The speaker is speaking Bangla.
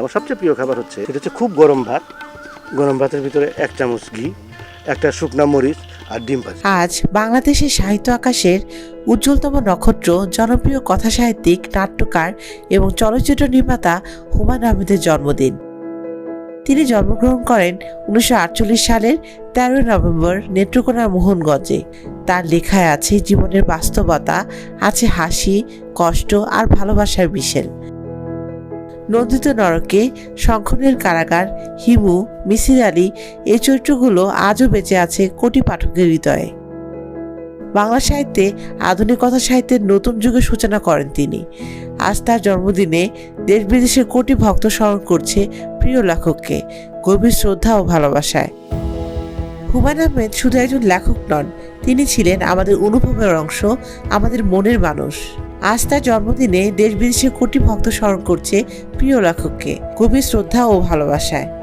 আমার সবচেয়ে প্রিয় খাবার হচ্ছে এটা হচ্ছে খুব গরম ভাত। গরম ভাতের ভিতরে এক চামচ ঘি, একটা শুকনা মরিচ আর ডিম ভাজি। আজ বাংলাদেশের সাহিত্য আকাশের উজ্জ্বলতম নক্ষত্র, জনপ্রিয় কথা সাহিত্যিক নাট্যকার এবং চলচ্চিত্র নির্মাতা হুমায়ুন আহমেদের জন্মদিন। তিনি জন্মগ্রহণ করেন উনিশশো আটচল্লিশ সালের তেরোই নভেম্বর নেত্রকোনার মোহনগঞ্জে। তার লেখায় আছে, জীবনের বাস্তবতা আছে হাসি, কষ্ট আর ভালোবাসার বিশেল নন্দিত নরকে শঙ্খনের কারাগার, হিমু, মিসির আলী এই চরিত্রগুলো আজও বেঁচে আছে কোটি পাঠকের হৃদয়ে। বাংলা সাহিত্যে আধুনিকতা সাহিত্যের নতুন যুগের সূচনা করেন তিনি। আজ তার জন্মদিনে দেশ বিদেশের কোটি ভক্ত স্মরণ করছে প্রিয় লেখককে, গভীর শ্রদ্ধা ও ভালোবাসায়। হুমায়ুন আহমেদ শুধু একজন লেখক নন, তিনি ছিলেন আমাদের অনুভবের অংশ, আমাদের মনের মানুষ। আজ তার জন্মদিনে দেশ বিদেশে কোটি ভক্ত স্মরণ করছে প্রিয় লেখককে। কবি শ্রদ্ধা ও ভালোবাসায়।